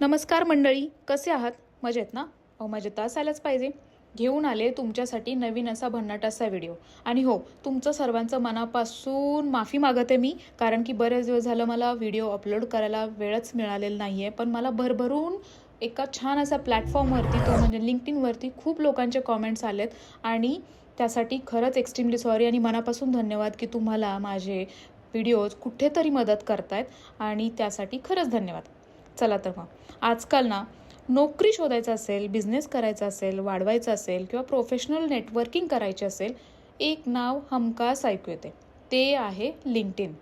नमस्कार मंडळी कसे आहात? मजेत ना? अहो मजेत तास असायलाच पाहिजे. घेऊन आले तुमच्यासाठी नवीन असा भन्नाट असा व्हिडिओ. आणि हो तुमचं सर्वांचं मनापासून माफी मागते मी कारण की बरेच दिवस झालं मला व्हिडिओ अपलोड करायला वेळच मिळालेला नाही आहे पण मला भरभरून एका छान असा प्लॅटफॉर्मवरती तो म्हणजे लिंक्डइनवरती खूप लोकांचे कॉमेंट्स आलेत. आणि त्यासाठी खरंच एक्स्ट्रीमली सॉरी आणि मनापासून धन्यवाद की तुम्हाला माझे व्हिडिओज कुठेतरी मदत करतायत. आणि त्यासाठी खरंच धन्यवाद. चला तर मग. आजकाल ना नोकरी शोधायचं असेल बिझनेस करायचा असेल वाढवायचा असेल किंवा प्रोफेशनल नेटवर्किंग करायचे असेल एक नाव हमखास ऐकू येते. ते आहे लिंक्डइन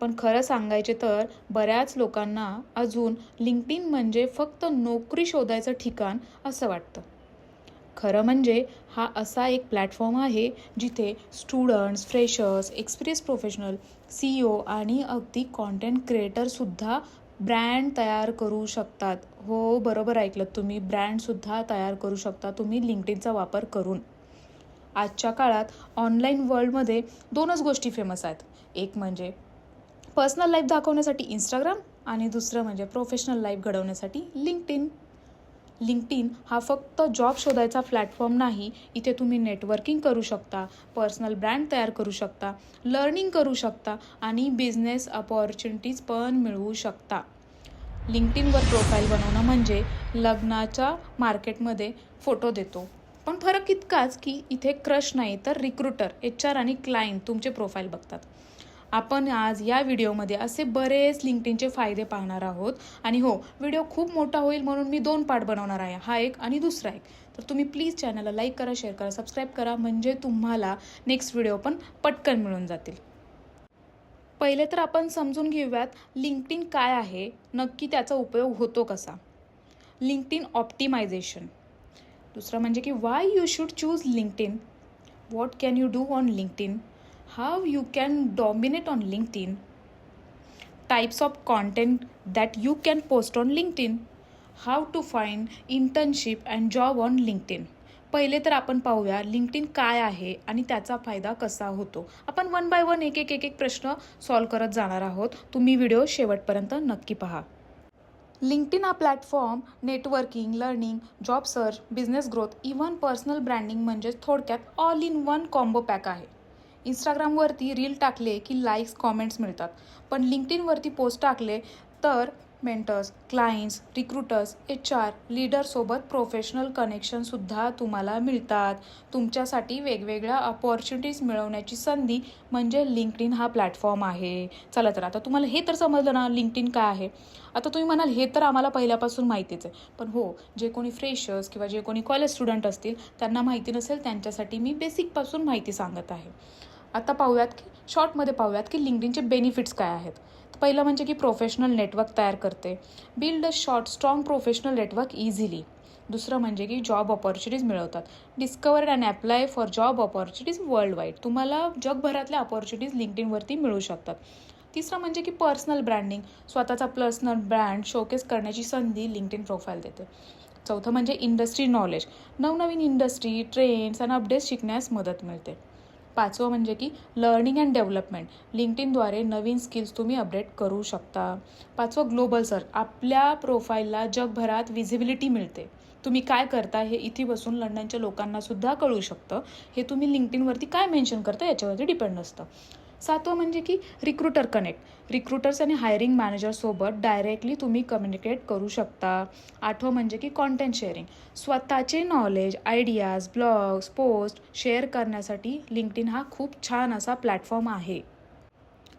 पण खरं सांगायचे तर बऱ्याच लोकांना अजून लिंक्डइन म्हणजे फक्त नोकरी शोधायचं ठिकाण असं वाटतं. खरं म्हणजे हा असा एक प्लॅटफॉर्म आहे जिथे students freshers experience professional C O आणि अगदी कॉन्टेंट क्रिएटरसुद्धा ब्रँड तयार करू शकतात. हो बरोबर ऐकलं तुम्ही. ब्रँडसुद्धा तयार करू शकता तुम्ही लिंक्डइनचा वापर करून. आजच्या काळात ऑनलाईन वर्ल्डमध्ये दोनच गोष्टी फेमस आहेत. एक म्हणजे पर्सनल लाईफ दाखवण्यासाठी इंस्टाग्राम आणि दुसरं म्हणजे प्रोफेशनल लाईफ घडवण्यासाठी लिंकडिन लिंकडिन हा फक्त जॉब शोधायचा प्लॅटफॉर्म नाही इथे तुम्ही नेटवर्किंग करू शकता पर्सनल ब्रँड तयार करू शकता लर्निंग करू शकता आणि बिझनेस अपॉर्च्युनिटीज पण मिळवू शकता. लिंकडिनवर प्रोफाईल बनवणं म्हणजे लग्नाच्या मार्केटमध्ये फोटो देतो. पण फरक इतकाच की इथे क्रश नाही तर रिक्रुटर एच आर आणि क्लायंट तुमचे प्रोफाईल बघतात. आपण आज या व्हिडिओमध्ये असे बरेच लिंकडिनचे फायदे पाहणार आहोत. आणि हो व्हिडिओ खूप मोठा होईल म्हणून मी दोन पार्ट बनवणार आहे. हा एक आणि दुसरा एक. तर तुम्ही प्लीज चॅनलला लाईक करा शेअर करा सबस्क्राईब करा. म्हणजे तुम्हाला नेक्स्ट व्हिडिओ पण पटकन मिळून जातील. पहिले तर आपण समजून घेऊयात लिंक्डइन काय आहे नक्की त्याचा उपयोग होतो कसा. लिंक्डइन ऑप्टिमायझेशन दुसरं म्हणजे की why you should choose LinkedIn what can you do on LinkedIn how you can dominate on LinkedIn types of content that you can post on LinkedIn how to find internship and job on LinkedIn पहिले तर आपण पाहूया LinkedIn काय आहे आणि त्याचा फायदा कसा होतो. आपण वन बाय वन एक एक एक एक प्रश्न सॉल्व करत जाणार आहोत. तुम्ही व्हिडिओ शेवटपर्यंत नक्की पहा. लिंक्डइन हा platform networking learning job search business growth even personal branding म्हणजेच थोडक्यात all in one combo pack आहे. इंस्टाग्रामवरती रील टाकले की लाईक्स कॉमेंट्स मिळतात. पण लिंक्डइनवरती पोस्ट टाकले तर mentors clients recruiters H R लीडरसोबत professional कनेक्शनसुद्धा तुम्हाला मिळतात. तुमच्यासाठी वेगवेगळ्या अपॉर्च्युनिटीज मिळवण्याची संधी म्हणजे लिंकडिन हा प्लॅटफॉर्म आहे. चला तर आता तुम्हाला हे तर समजलं ना लिंकडिन काय आहे. आता तुम्ही म्हणाल हे तर आम्हाला पहिल्यापासून माहितीच आहे. पण हो जे कोणी फ्रेशर्स किंवा जे कोणी कॉलेज स्टुडंट असतील त्यांना माहिती नसेल त्यांच्यासाठी मी बेसिकपासून माहिती सांगत आहे. आता पाहूयात की शॉर्टमध्ये पाहूयात की लिंक्डइनचे बेनिफिट्स काय आहेत. पहिलं म्हणजे की प्रोफेशनल नेटवर्क तयार करते. Build a short strong professional network easily दुसरं म्हणजे की जॉब ऑपॉर्च्युनिटीज मिळवतात. Discover and apply for job opportunities worldwide तुम्हाला जगभरातल्या ऑपॉर्च्युनिटीज लिंक्डइनवरती मिळू शकतात. तिसरं म्हणजे की पर्सनल ब्रँडिंग स्वतःचा पर्सनल ब्रँड शोकेस करण्याची संधी लिंकडिन प्रोफाईल देते. चौथं म्हणजे इंडस्ट्री नॉलेज नवनवीन इंडस्ट्री ट्रेंड्स आणि अपडेट्स शिकण्यास मदत मिळते. पाचवं म्हणजे की लर्निंग अँड डेव्हलपमेंट लिंकडिनद्वारे नवीन स्किल्स तुम्ही अपडेट करू शकता. पाचवं ग्लोबल सर आपल्या प्रोफाईलला जगभरात विजिबिलिटी मिळते. तुम्ही काय करता हे इथे बसून लंडनच्या लोकांनासुद्धा कळू शकतं. हे तुम्ही लिंकडिनवरती काय मेन्शन करता याच्यावरती डिपेंड असतं. सातवं म्हणजे की रिक्रुटर कनेक्ट रिक्रुटर्स आणि हायरिंग मॅनेजरसोबत डायरेक्टली तुम्ही कम्युनिकेट करू शकता. आठवं म्हणजे की कॉन्टेंट शेअरिंग स्वतःचे knowledge ideas blogs post share करण्यासाठी लिंक्डइन हा खूप छान असा प्लॅटफॉर्म आहे.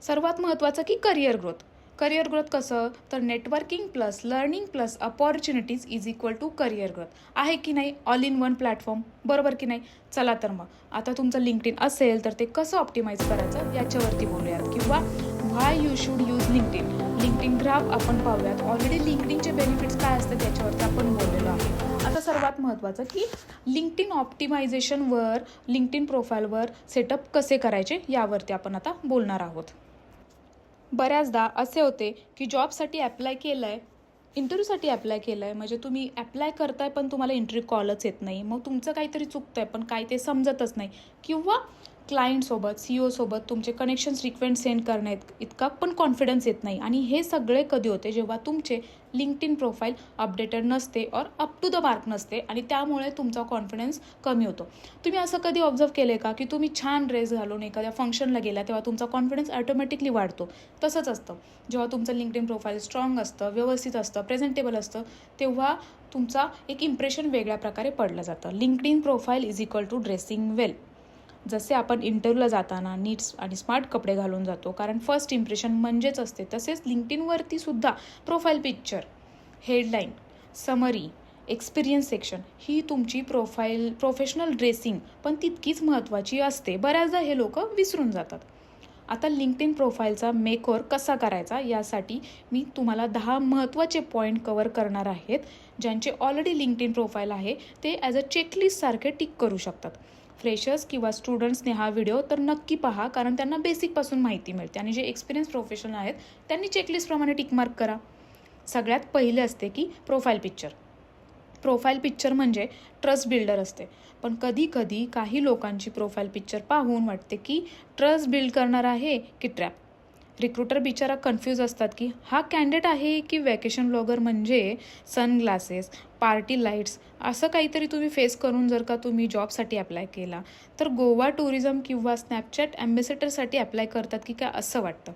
सर्वात महत्त्वाचं की करिअर ग्रोथ करिअर ग्रोथ कसं? तर networking plus learning plus opportunities is equal to career growth आहे की नाही? ऑल इन वन प्लॅटफॉर्म बरोबर की नाही? चला तर मग. आता तुमचं लिंक्डइन असेल तर ते कसं ऑप्टिमाइज करायचं? याच्यावरती बोलूयात. किंवा why you should use LinkedIn LinkedIn graph आपण पाहूयात. ऑलरेडी लिंक्डइनचे बेनिफिट्स काय असतात याच्यावरती आपण बोललेलो आहे आता सर्वात महत्त्वाचं की लिंक्डइन ऑप्टिमायझेशनवर लिंक्डइन प्रोफाईलवर सेटअप कसे करायचे यावरती आपण आता बोलणार आहोत. बऱ्याचदा असे होते की जॉबसाठी ॲप्लाय केलं आहे इंटरव्ह्यूसाठी ॲप्लाय केलं आहे म्हणजे तुम्ही ॲप्लाय करताय पण तुम्हाला इंटरव्ह्यू कॉलच येत नाही. मग तुमचं काहीतरी चुकतं आहे पण काय ते समजतच नाही. किंवा क्लायंटसोबत सी ओसोबत तुमचे कनेक्शन्स रिक्वेंट सेंड करण्यात इतका पण कॉन्फिडन्स येत नाही. आणि हे सगळे कधी होते? जेव्हा तुमचे लिंक्ड इन प्रोफाईल अपडेटेड नसते और अप टू द मार्क नसते आणि त्यामुळे तुमचा कॉन्फिडन्स कमी होतो. तुम्ही असं कधी ऑब्झर्व केले का? की तुम्ही छान ड्रेस घालून एखाद्या फंक्शनला गेला तेव्हा तुमचा कॉन्फिडन्स ऑटोमॅटिकली वाढतो. तसंच असतं. जेव्हा तुमचं लिंक्ड इन प्रोफाईल स्ट्रॉंग असतं व्यवस्थित असतं प्रेझेंटेबल असतं तेव्हा तुमचा एक इम्प्रेशन वेगळ्या प्रकारे पडलं जातं. LinkedIn profile is equal to dressing well जसे आपण इंटरव्ह्यूला जाताना नीट्स आणि स्मार्ट कपडे घालून जातो कारण फर्स्ट इम्प्रेशन म्हणजेच असते. तसेच लिंक्डइनवरती सुद्धा profile picture headline summary experience section ही तुमची प्रोफाईल प्रोफेशनल ड्रेसिंग पण तितकीच महत्त्वाची असते. बऱ्याचदा हे लोक विसरून जातात. आता लिंक्ड इन प्रोफाईलचा मेकओवर कसा करायचा यासाठी मी तुम्हाला दहा महत्त्वाचे पॉईंट कवर करणार आहेत ज्यांचे ऑलरेडी लिंक्ड इन प्रोफाईल आहे. ते ॲज अ चेकलिस्टसारखे टिक करू शकतात. फ्रेशर्स किंवा स्टुडंट्सने हा व्हिडिओ तर नक्की पहा कारण त्यांना बेसिकपासून माहिती मिळते. आणि जे एक्सपिरियन्स प्रोफेशनल आहेत त्यांनी चेकलिस्टप्रमाणे टिक मार्क करा. सगळ्यात पहिले असते की प्रोफाईल पिक्चर प्रोफाईल पिक्चर म्हणजे ट्रस्ट बिल्डर असते. पण कधी कधी काही लोकांची प्रोफाईल पिक्चर पाहून वाटते की ट्रस्ट बिल्ड करणार आहे की ट्रॅप रिक्रुटर बिचारा कन्फ्यूज असतात की हा कॅन्डिडेट आहे की वॅकेशन ब्लॉगर म्हणजे सनग्लासेस पार्टी लाईट्स असं काहीतरी तुम्ही फेस करून जर का तुम्ही जॉबसाठी अप्लाय केला तर गोवा टुरिझम किंवा स्नॅपचॅट ॲम्बेसेडरसाठी अप्लाय करतात की काय असं वाटतं?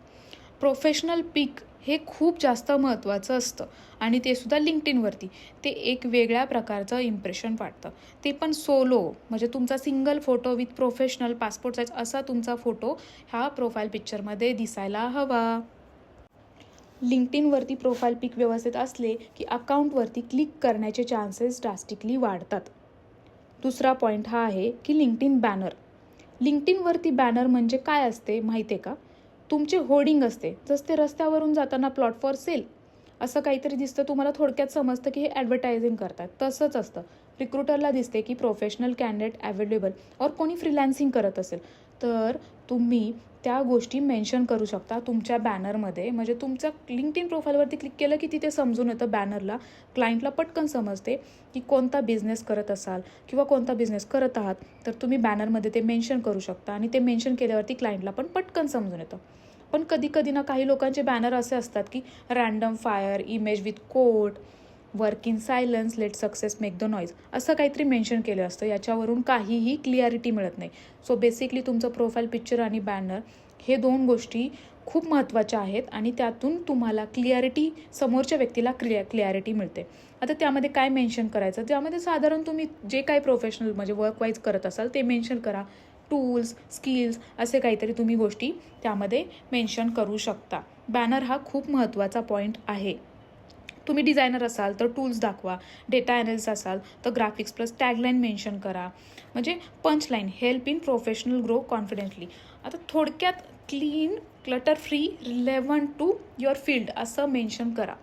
प्रोफेशनल पीक हे खूप जास्त महत्त्वाचं असतं. आणि ते सुद्धा लिंक्डइनवरती ते एक वेगळ्या प्रकारचं इम्प्रेशन वाटतं ते पण सोलो म्हणजे तुमचा single photo with professional passport size असा तुमचा फोटो ह्या प्रोफाईल पिक्चरमध्ये दिसायला हवा. लिंक्डइनवरती प्रोफाईल पिक व्यवस्थित असले की अकाउंटवरती क्लिक करण्याचे चान्सेस ड्रास्टिकली वाढतात. दुसरा पॉईंट हा आहे की लिंक्डइन बॅनर लिंक्डइनवरती बॅनर म्हणजे काय असते माहिती आहे का? तुमचे होर्डिंग असते. जसं ते रस्त्यावरून जाताना प्लॉट फॉर सेल असं काहीतरी दिसतं तुम्हाला थोडक्यात समजतं की हे ॲडव्हर्टायझिंग करतात. तसंच असतं. रिक्रुटरला दिसते की प्रोफेशनल कॅन्डिडेट अवेलेबल और कोणी फ्रीलॅन्सिंग करत असेल. तर तुम्ही त्या गोष्टी मेन्शन करू शकता तुमच्या बॅनरमध्ये म्हणजे तुमच्या लिंक्ड इन प्रोफाईलवरती क्लिक केलं की तिथे समजून येतं बॅनरला क्लायंटला पटकन समजते की कोणता बिझनेस करत असाल किंवा कोणता बिझनेस करत आहात तर तुम्ही बॅनरमध्ये ते मेन्शन करू शकता आणि ते मेन्शन केल्यावरती क्लायंटला पण पटकन समजून येतं. पण कधी कधी ना काही लोकांचे बॅनर असे असतात की random fire image with quote work in silence let success make the noise असं काहीतरी मेन्शन केलं असतं. याच्यावरून काहीही क्लिअरिटी मिळत नाही. सो बेसिकली तुमचं प्रोफाईल पिक्चर आणि बॅनर हे दोन गोष्टी खूप महत्त्वाच्या आहेत आणि त्यातून तुम्हाला क्लिअरिटी समोरच्या व्यक्तीला क्लिअ क्लिअरिटी मिळते. आता त्यामध्ये काय मेन्शन करायचं? त्यामध्ये साधारण तुम्ही जे काही प्रोफेशनल म्हणजे वर्क वाईज करत असाल ते मेन्शन करा. टूल्स स्किल्स असे काहीतरी तुम्ही गोष्टी त्यामध्ये मेन्शन करू शकता. बॅनर हा खूप महत्त्वाचा पॉईंट आहे. तुम्ही डिझायनर असाल तर टूल्स दाखवा डेटा ॲनालिस्ट असाल तर ग्राफिक्स प्लस टॅगलाईन मेन्शन करा. म्हणजे punchline help in professional grow confidently आता थोडक्यात clean clutter free relevant to your field असं मेन्शन करा.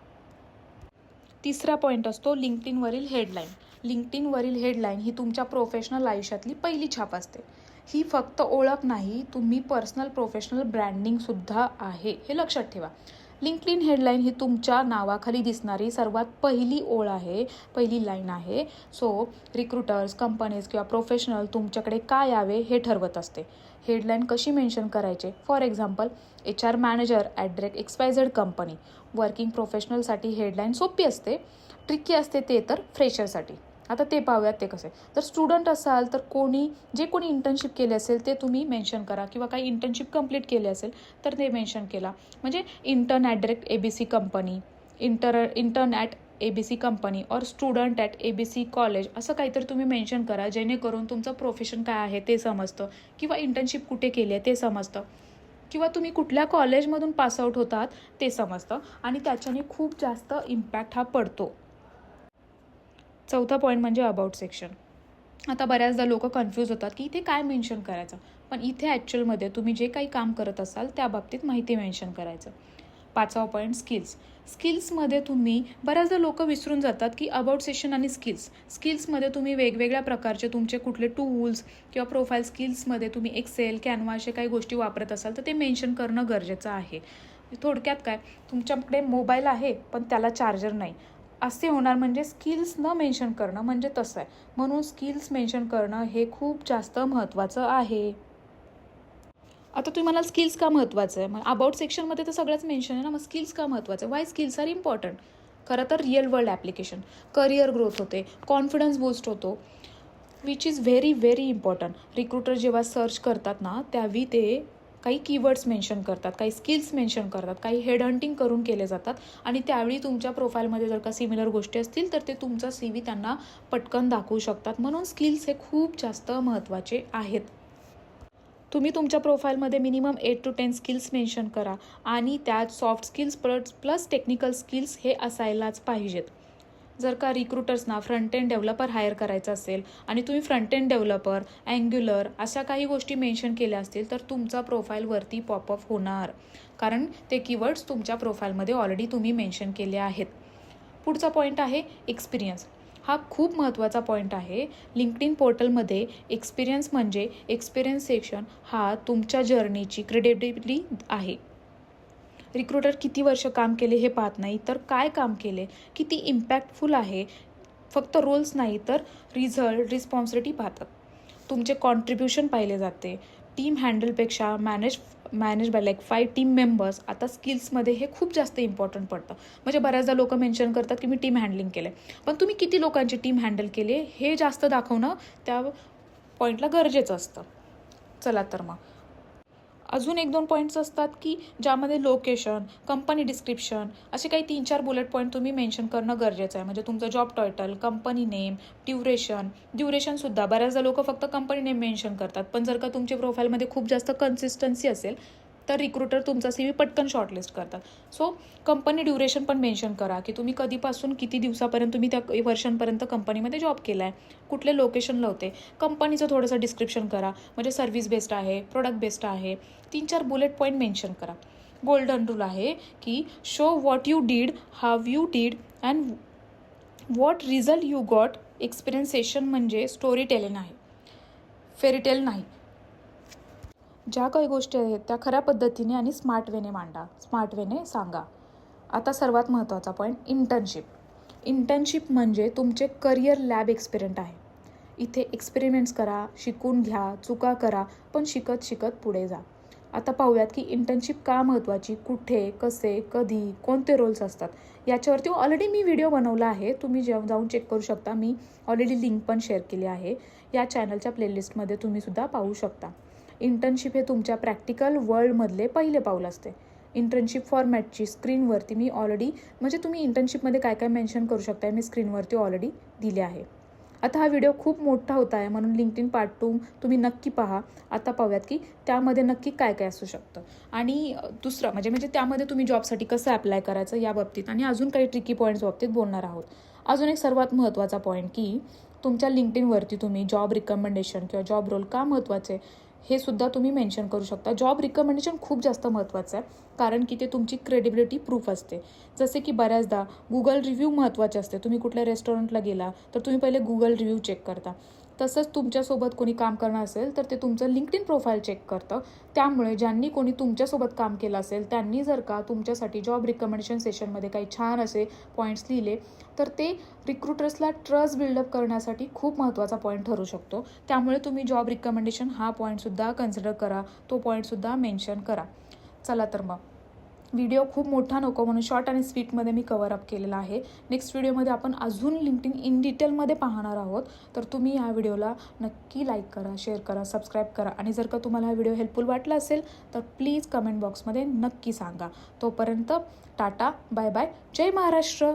तिसरा पॉईंट असतो लिंकटिनवरील हेडलाईन लिंकटिनवरील हेडलाईन ही तुमच्या प्रोफेशनल आयुष्यातली पहिली छाप असते. ही फक्त ओळख नाही तुम्ही पर्सनल प्रोफेशनल ब्रँडिंगसुद्धा आहे. हे लक्षात ठेवा. लिंकलिन हेडलाईन ही तुमच्या नावाखाली दिसणारी सर्वात पहिली ओळ आहे पहिली लाईन आहे. सो रिक्रुटर्स कंपनीज किंवा प्रोफेशनल तुमच्याकडे काय यावे हे ठरवत असते. हेडलाईन कशी मेन्शन करायचे? For example H R manager at the rate XYZ company working प्रोफेशनलसाठी headline सोपी असते. ट्रिकी असते ते तर फ्रेशरसाठी आता ते पाहूयात ते कसे. तर स्टुडंट असाल तर कोणी जे कोणी इंटर्नशिप केले असेल ते तुम्ही मेन्शन करा. किंवा काही इंटर्नशिप कंप्लीट केले असेल तर ते मेन्शन केला. म्हणजे intern at direct A B C company inter intern at A B C company और student at A B C college असं काहीतरी तुम्ही मेन्शन करा. जेणेकरून तुमचं प्रोफेशन काय आहे ते समजतं. किंवा इंटर्नशिप कुठे केली आहे ते समजतं. किंवा तुम्ही कुठल्या कॉलेजमधून पासआउट होतात ते समजतं. आणि त्याच्याने खूप जास्त इम्पॅक्ट हा पडतो. चौथा पॉईंट म्हणजे अबाउट सेक्शन आता बऱ्याचदा लोक कन्फ्यूज होतात की इथे काय मेन्शन करायचं? पण इथे ॲक्च्युअलमध्ये तुम्ही जे काही काम करत असाल त्या बाबतीत माहिती मेन्शन करायचं. पाचवा पॉईंट स्किल्स स्किल्समध्ये तुम्ही बऱ्याचदा लोक विसरून जातात की अबाउट सेशन आणि स्किल्स स्किल्समध्ये तुम्ही वेगवेगळ्या प्रकारचे तुमचे कुठले टूल्स किंवा प्रोफाईल स्किल्समध्ये तुम्ही एक्सेल कॅनवा अशा काही गोष्टी वापरत असाल तर ते मेन्शन करणं गरजेचं आहे. थोडक्यात काय? तुमच्याकडे मोबाईल आहे पण त्याला चार्जर नाही. असे होणार म्हणजे स्किल्स न मेन्शन करणं म्हणजे तसं आहे. म्हणून स्किल्स मेन्शन करणं हे खूप जास्त महत्त्वाचं आहे. आता तुम्ही म्हणाल स्किल्स का महत्त्वाचं आहे? मग अबाउट सेक्शनमध्ये तर सगळंच मेन्शन आहे ना मग स्किल्स का महत्त्वाचं आहे? वाय स्किल्स आर इम्पॉर्टंट खरं तर real world application career growth होते कॉन्फिडन्स बूस्ट होतो which is very very important recruiter जेव्हा सर्च करतात ना त्यावेळी ते काही कीवर्ड्स मेन्शन करतात काही स्किल्स मेन्शन करतात काही हेड हंटिंग करून केले जातात आणि त्यावेळी तुमच्या प्रोफाईलमध्ये जर का सिमिलर गोष्टी असतील तर ते तुमचा सी व्ही त्यांना पटकन दाखवू शकतात. म्हणून स्किल्स हे खूप जास्त महत्त्वाचे आहेत. तुम्ही तुमच्या प्रोफाईलमध्ये minimum eight to ten skills mention करा आणि त्यात soft skills plus plus technical skills हे असायलाच पाहिजेत. जर का रिक्रुटर्सना फ्रंट एंड डेव्हलपर हायर करायचं असेल आणि तुम्ही फ्रंट एंड डेव्हलपर अँग्युलर अशा काही गोष्टी मेन्शन केल्या असतील तर तुमचा प्रोफाईलवरती पॉपअप होणार. कारण ते कीवर्ड्स तुमच्या प्रोफाईलमध्ये ऑलरेडी तुम्ही मेन्शन केले आहेत. पुढचा पॉईंट आहे एक्सपिरियन्स हा खूप महत्त्वाचा पॉईंट आहे. लिंक्ड इन पोर्टलमध्ये एक्सपिरियन्स म्हणजे एक्सपिरियन्स सेक्शन हा तुमच्या जर्नीची क्रेडिबिलिटी आहे. रिक्रुटर किती वर्ष काम केले हे पाहत नाही तर काय काम केले? किती इम्पॅक्टफुल आहे? फक्त रोल्स नाही तर रिझल्ट रिस्पॉन्सिबिलिटी पाहतात. तुमचे कॉन्ट्रीब्युशन पाहिले जाते. Team हँडलपेक्षा manage manage by like five team members आता स्किल्समध्ये हे खूप जास्त इम्पॉर्टंट पडतं. म्हणजे बऱ्याचदा लोक मेन्शन करतात की मी टीम हँडलिंग केले पण तुम्ही किती लोकांची टीम हँडल केली हे जास्त दाखवणं त्या पॉईंटला गरजेचं असतं. चला तर मग. अजून एक दोन पॉईंट्स असतात की ज्यामध्ये लोकेशन कंपनी डिस्क्रिप्शन असे काही तीन चार बुलेट पॉईंट तुम्ही मेन्शन करणं गरजेचं आहे. म्हणजे तुमचं job title company name duration ड्युरेशनसुद्धा बऱ्याचदा लोक फक्त कंपनी नेम मेन्शन करतात. पण जर का तुमच्या प्रोफाईलमध्ये खूप जास्त कन्सिस्टन्सी असेल तर रिक्रुटर तुमचा सी व्ही पटकन शॉर्टलिस्ट करतात. सो कंपनी ड्युरेशन पण मेन्शन करा की तुम्ही कधीपासून किती दिवसापर्यंत तुम्ही त्या वर्षांपर्यंत कंपनीमध्ये जॉब केला आहे कुठले लोकेशनला होते. कंपनीचं थोडंसं डिस्क्रिप्शन करा म्हणजे सर्व्हिस बेस्ड आहे प्रोडक्ट बेस्ड आहे तीन चार बुलेट पॉईंट मेन्शन करा. गोल्डन रूल आहे की show what you did how you did and what result you got एक्सपिरियन्सेशन म्हणजे स्टोरी टेलिंग आहे. फेरीटेल नाही. ज्या काही गोष्टी आहेत त्या खऱ्या पद्धतीने आणि स्मार्ट वेने मांडा. स्मार्ट वेने सांगा. आता सर्वात महत्त्वाचा पॉईंट इंटर्नशिप इंटर्नशिप म्हणजे तुमचे करिअर लॅब एक्सपिरियंट आहे. इथे एक्सपेरिमेंट्स करा शिकून घ्या चुका करा पण शिकत शिकत पुढे जा. आता पाहूयात की इंटर्नशिप का महत्त्वाची कुठे कसे कधी कोणते रोल्स असतात? याच्यावरती ऑलरेडी मी व्हिडिओ बनवला आहे. तुम्ही जेव्हा जाऊन चेक करू शकता. मी ऑलरेडी लिंक पण शेअर केली आहे. या चॅनलच्या प्लेलिस्टमध्ये तुम्ही सुद्धा पाहू शकता. इंटर्नशिप हे तुमच्या प्रॅक्टिकल वर्ल्डमधले पहिले पाऊल असते. इंटर्नशिप फॉर्मॅटची स्क्रीनवरती मी ऑलरेडी म्हणजे तुम्ही इंटर्नशिपमध्ये काय काय मेन्शन करू शकता मी स्क्रीनवरती ऑलरेडी दिले आहे. आता हा व्हिडिओ खूप मोठा होता आहे म्हणून लिंक्ड इन पार्ट टू तुम्ही नक्की पहा. आता पाहूयात की त्यामध्ये नक्की काय काय असू शकतं. आणि दुसरं म्हणजे म्हणजे त्यामध्ये तुम्ही जॉबसाठी कसं अप्लाय करायचं या बाबतीत आणि अजून काही ट्रिकी पॉईंट्स बाबतीत बोलणार आहोत. अजून एक सर्वात महत्त्वाचा पॉईंट की तुमच्या लिंक्ड इनवरती तुम्ही जॉब रिकमेंडेशन किंवा जॉब रोल का महत्त्वाचे? हे सुद्धा तुम्ही मेन्शन करू शकता. जॉब रिकमेंडेशन खूप जास्त महत्त्वाचं आहे कारण की ते तुमची क्रेडिबिलिटी प्रूफ असते. जसे की बऱ्याचदा गुगल रिव्ह्यू महत्त्वाचे असते. तुम्ही कुठल्या रेस्टॉरंटला गेला तर तुम्ही पहिले गुगल रिव्ह्यू चेक करता. तसंच तुमच्यासोबत कोणी काम करणार असेल तर ते तुमचं लिंक्ड इन प्रोफाईल चेक करतं. त्यामुळे ज्यांनी कोणी तुमच्यासोबत काम केलं असेल त्यांनी जर का तुमच्यासाठी जॉब रिकमेंडेशन सेशनमध्ये काही छान असे पॉईंट्स लिहिले तर ते रिक्रुटर्सला ट्रस्ट बिल्डअप करण्यासाठी खूप महत्त्वाचा पॉईंट ठरू शकतो. त्यामुळे तुम्ही जॉब रिकमेंडेशन हा पॉईंटसुद्धा कन्सिडर करा तो पॉईंटसुद्धा मेन्शन करा. चला तर मग. व्हिडिओ खूप मोठा नको म्हणून शॉर्ट आणि स्वीटमध्ये मी कवर अप केलेला आहे. नेक्स्ट व्हिडिओमध्ये आपण अजून लिंक्ड इन डिटेलमध्ये पाहणार आहोत. तर तुम्ही या व्हिडिओला नक्की लाईक करा शेअर करा सबस्क्राईब करा. आणि जर का तुम्हाला हा व्हिडिओ हेल्पफुल वाटला असेल तर प्लीज कमेंट बॉक्समध्ये नक्की सांगा. तोपर्यंत टाटा बाय बाय जय महाराष्ट्र.